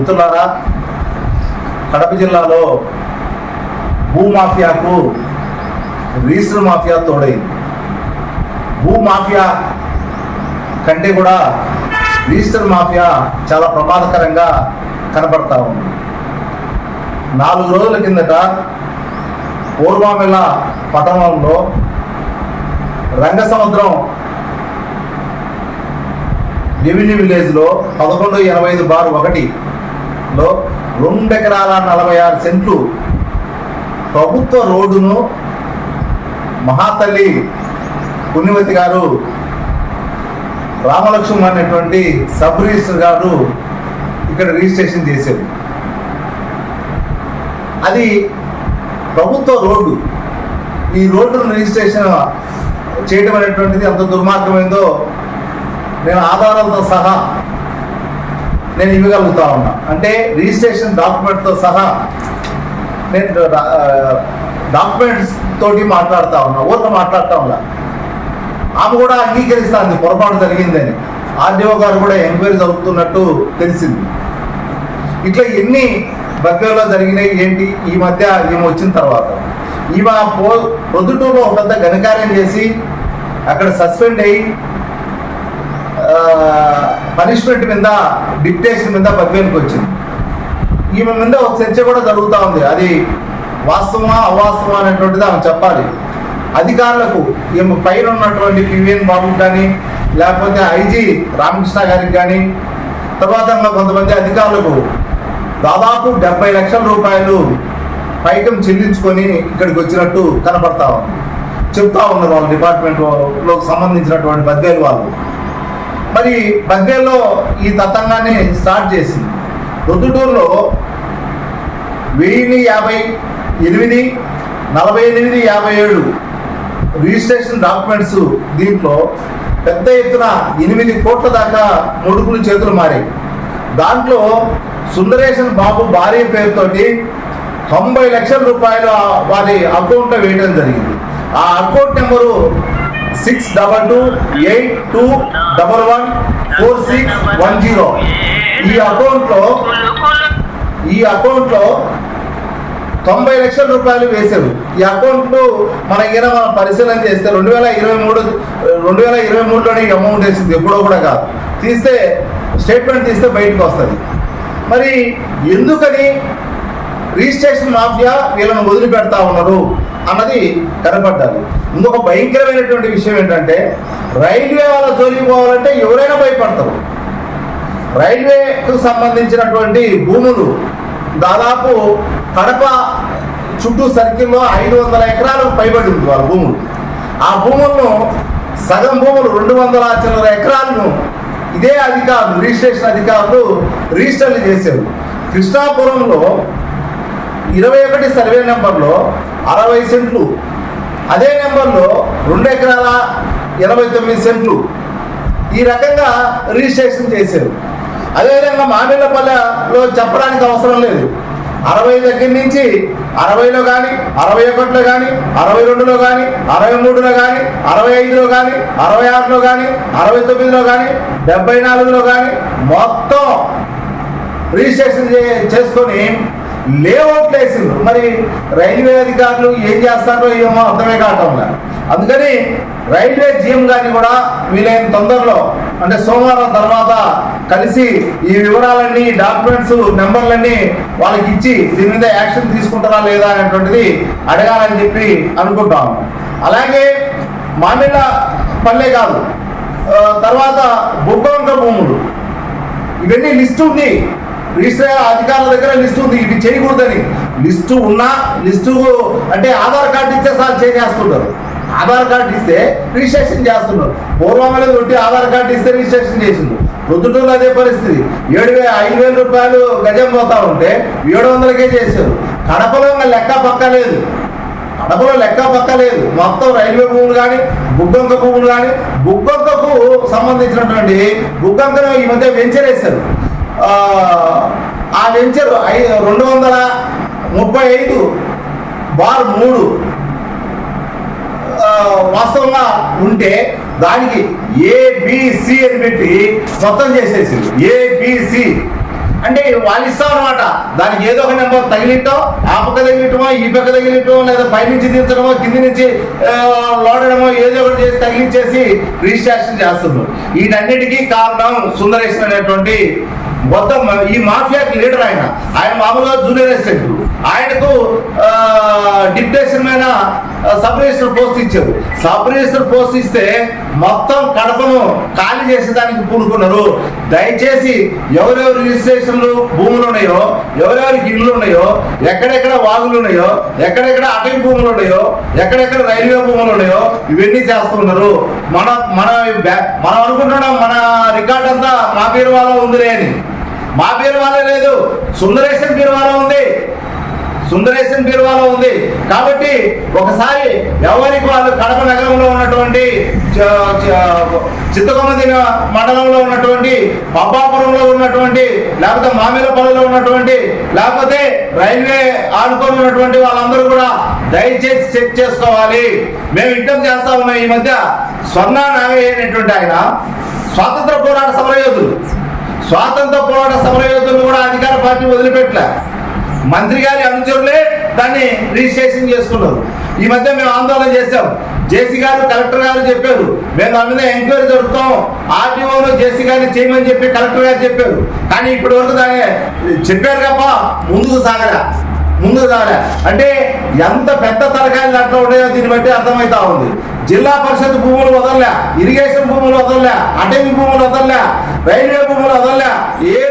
మిత్రులారా కడప జిల్లాలో భూమాఫియాకు register mafia తోడైంది. భూమాఫియా కంటే కూడా రిజిస్టర్ మాఫియా చాలా ప్రమాదకరంగా కనబడతా ఉంది. నాలుగు రోజుల కిందట పూర్వామెల పట్టణంలో రంగసముద్రం రెవెన్యూ విలేజ్లో పదకొండు ఎనభై ఐదు బార్ లో రెండు ఎకరాల నలభై ఆరు సెంట్లు ప్రభుత్వ రోడ్డును మహాతల్లి పుణ్యవతి గారు రామలక్ష్మి అనేటువంటి సబ్ రిజిస్టర్ గారు ఇక్కడ రిజిస్ట్రేషన్ చేశారు. అది ప్రభుత్వ రోడ్డు. ఈ రోడ్డును రిజిస్ట్రేషన్ చేయడం అనేటువంటిది అంత దుర్మార్గమైందో నేను ఆధారాలతో సహా నేను ఇవ్వగలుగుతా ఉన్నా. అంటే రిజిస్ట్రేషన్ డాక్యుమెంట్తో సహా నేను డాక్యుమెంట్స్ తోటి మాట్లాడుతూ ఉన్నా. ఊరిక మాట్లాడుతూ ఉన్నా. ఆమె కూడా అంగీకరిస్తాంది పొరపాటు జరిగిందని. ఆర్డీఓ గారు కూడా ఎంక్వైరీ జరుగుతున్నట్టు తెలిసింది. ఇట్లా ఎన్ని బగ్గలో జరిగినాయి ఏంటి? ఈ మధ్య ఈమె వచ్చిన తర్వాత. ఈమె పో ప్రొద్దుటూరులో ఒక పెద్ద ఘనకార్యం చేసి అక్కడ సస్పెండ్ అయ్యి పనిష్మెంట్ మీద డిక్టేషన్ మీద పదివేలకు వచ్చింది. ఈమె మీద ఒక చర్చ కూడా జరుగుతూ ఉంది. అది వాస్తవమా అవాస్తవమా అనేటువంటిది ఆమె చెప్పాలి. అధికారులకు ఈమె పైన ఉన్నటువంటి పివిఎన్ బాబుకి కానీ లేకపోతే ఐజీ రామకృష్ణ గారికి కానీ తర్వాత కొంతమంది అధికారులకు దాదాపు డెబ్బై లక్షల రూపాయలు పైకం చెల్లించుకొని ఇక్కడికి వచ్చినట్టు కనపడతా ఉంది. చెప్తా ఉన్నారు వాళ్ళ డిపార్ట్మెంట్లో సంబంధించినటువంటి బద్దేలు వాళ్ళు. మరి బంగేల్లో ఈ తతంగాన్ని స్టార్ట్ చేసింది. రొద్దుటూరులో వెయ్యి యాభై ఎనిమిది నలభై ఎనిమిది యాభై ఏడు రిజిస్ట్రేషన్ డాక్యుమెంట్స్ దీంట్లో పెద్ద ఎత్తున ఎనిమిది కోట్ల దాకా ముడుపులు చేతులు మారాయి. దాంట్లో సుందరేశన్ బాబు భార్య పేరుతోటి తొంభై లక్షల రూపాయలు వారి అకౌంట్లో వేయడం జరిగింది. ఆ account number six double two eight two double one four six one zero ఈ అకౌంట్లో ఈ అకౌంట్లో తొంభై లక్షల రూపాయలు వేశారు. ఈ అకౌంట్లో మన ఈయన మనం పరిశీలన చేస్తే రెండు వేల ఇరవై మూడు రెండు వేల ఇరవై మూడులోనే ఈ అమౌంట్ వేసింది ఎప్పుడో కూడా కాదు. తీస్తే స్టేట్మెంట్ తీస్తే బయటకు వస్తుంది. మరి ఎందుకని రిజిస్ట్రేషన్ మాఫియా వీళ్ళని వదిలిపెడతా ఉన్నారు? అన్నది కనపడ్డాలి ఇంకొక భయంకరమైనటువంటి విషయం ఏంటంటే రైల్వే వాళ్ళ జోలికి పోవాలంటే ఎవరైనా భయపడతారు. రైల్వేకు సంబంధించినటువంటి భూములు దాదాపు కడప చుట్టూ సర్కిల్లో ఐదు వందల ఎకరాలకు పైబడి ఉంది వాళ్ళ భూములు. ఆ భూములను సగం భూములు రెండు వందల చిల్లర ఎకరాలను ఇదే అధికారులు రిజిస్ట్రేషన్ అధికారులు రిజిస్టర్లు చేశారు. కృష్ణాపురంలో ఇరవై ఒకటి సర్వే నెంబర్లో అరవై సెంట్లు. అదే నెంబర్లో రెండు ఎకరాల ఎనభై తొమ్మిది సెంట్లు. ఈ రకంగా రిజిస్ట్రేషన్ చేశారు. అదేవిధంగా మామిళ్ళపల్లెలో చెప్పడానికి అవసరం లేదు. అరవై దగ్గర నుంచి అరవైలో కానీ అరవై ఒకటిలో కానీ అరవై రెండులో కానీ అరవై మూడులో కానీ అరవై ఐదులో కానీ అరవై ఆరులో కానీ అరవై తొమ్మిదిలో కానీ డెబ్బై నాలుగులో కానీ మొత్తం రిజిస్ట్రేషన్ చే- చేసుకొని లేఅవుట్లు వేసిండ్రు మరి రైల్వే అధికారులు ఏం చేస్తారో ఏమో అర్థమే కావటం అందుకని రైల్వే జీఎం గారిని కూడా వీలైన తొందరలో అంటే సోమవారం తర్వాత కలిసి ఈ వివరాలన్నీ డాక్యుమెంట్స్ నెంబర్లన్నీ వాళ్ళకి ఇచ్చి దీని మీద యాక్షన్ తీసుకుంటారా లేదా అనేటువంటిది అడగాలని చెప్పి అనుకుంటాము. అలాగే మామిళ్ళ పల్లె కాదు తర్వాత బొగ్గొంక భూములు. ఇవన్నీ లిస్ట్ ఉంది రిజిస్టర్ అధికారుల దగ్గర లిస్టు ఉంది ఇవి చేయకూడదని. లిస్టు ఉన్నా లిస్టు అంటే ఆధార్ కార్డు ఇస్తే సార్ చేసేస్తున్నారు ఆధార్ కార్డు ఇస్తే రిజిస్ట్రేషన్ చేస్తున్నారు పూర్వం అనేది ఒకటి ఆధార్ కార్డు ఇస్తే రిజిస్ట్రేషన్ చేసింది ప్రొద్దుటూరులో అదే పరిస్థితి. ఏడు వేల ఐదు వేల రూపాయలు గజం పోతా ఉంటే ఏడు వందలకే చేశారు. కడపలో లెక్క పక్క లేదు. కడపలో లెక్క పక్క లేదు. మొత్తం రైల్వే భూములు కానీ బుగ్గంక భూములు కానీ బుగ్గంకకు సంబంధించినటువంటి బుగ్గంకను ఈ మధ్య వెంచరేశారు ఆ, వెంచర్ ఐదు రెండు వందల ముప్పై ఐదు బార్ మూడు. వాస్తవంగా ఉంటే దానికి ఏబిసి అని పెట్టి మొత్తం చేసేసింది. ఏబిసి అంటే వాళ్ళు ఇస్తాం అనమాట దానికి ఏదో ఒక నెంబర్ తగిలిట్టో ఆ పక్క తగిలిట్టమో ఈ పక్క తగిలిట్టమో లేదా పైనుంచి దించడమో కింది నుంచి లోడడమో ఏదో ఒకటి చేసి తగిలించేసి రిజిస్ట్రేషన్ చేస్తున్నారు వీటన్నిటికీ కారణం సుందరేష్ అనేటువంటి మొత్తం ఈ మాఫియాకి లీడర్ ఆయన. ఆయన మామూలుగా జూనియర్ అసిస్టెంట్. ఆయనకు డిప్యుటేషన్ మీద సబ్ రిజిస్టర్ పోస్ట్ ఇచ్చారు. సబ్ రిజిస్టర్ పోస్ట్ ఇస్తే మొత్తం కడపను ఖాళీ చేసేదానికి పూనుకున్నారు. దయచేసి ఎవరెవరు రిజిస్ట్రేషన్లు భూములు ఉన్నాయో ఎవరెవరికి ఇళ్ళు ఉన్నాయో ఎక్కడెక్కడ వాగులు ఉన్నాయో ఎక్కడెక్కడ అటవీ భూములు ఉన్నాయో ఎక్కడెక్కడ రైల్వే భూములు ఉన్నాయో ఇవన్నీ చేస్తున్నారు. మన మన మనం అనుకుంటున్నాం మన రికార్డ్ అంతా మా పేరు వాళ్ళ ఉందిలే అని. మా బీరువాలో లేదు. సుందరేశన్ బీరువాలో ఉంది. సుందరేశన్ బీరువాలో ఉంది. కాబట్టి ఒకసారి ఎవరికి వాళ్ళు కడప నగరంలో ఉన్నటువంటి చ- చ- చిత్తకొమ్మది మండలంలో ఉన్నటువంటి పబ్బాపురంలో ఉన్నటువంటి లేకపోతే మామిలపల్లిలో ఉన్నటువంటి లేకపోతే రైల్వే ఆడుకొని ఉన్నటువంటి వాళ్ళందరూ కూడా దయచేసి చెక్ చేసుకోవాలి. మేము ఇంకం చేస్తా ఉన్నాం ఈ మధ్య స్వర్ణ నాగయ్య అనేటువంటి ఆయన స్వాతంత్ర పోరాట సమరయోధులు స్వాతంత్ర పోరాట సమరయోధులు కూడా అధికార పార్టీ వదిలిపెట్టలే మంత్రి గారి అనుచరులే దాన్ని రిజిస్ట్రేషన్ చేసుకున్నారు. ఈ మధ్య మేము ఆందోళన చేశాం. జేసీ గారు కలెక్టర్ గారు చెప్పారు మేము దాని మీద ఎంక్వైరీ జరుపుతాం. ఆర్టీఓలో జేసీ గారిని చేయమని చెప్పి కలెక్టర్ గారు చెప్పారు. కానీ ఇప్పటి వరకు దాన్ని చెప్పారు తప్ప ముందుకు సాగరా. ముందు సాగరా అంటే ఎంత పెద్ద తరకాయలు అట్లా ఉన్నాయో దీన్ని బట్టి అర్థమవుతా ఉంది. జిల్లా పరిషత్ భూములు వదలలే ఇరిగేషన్ భూములు వదలలే అటవీ భూములు వదలలే రైల్వే భూములు వదలలే ఏ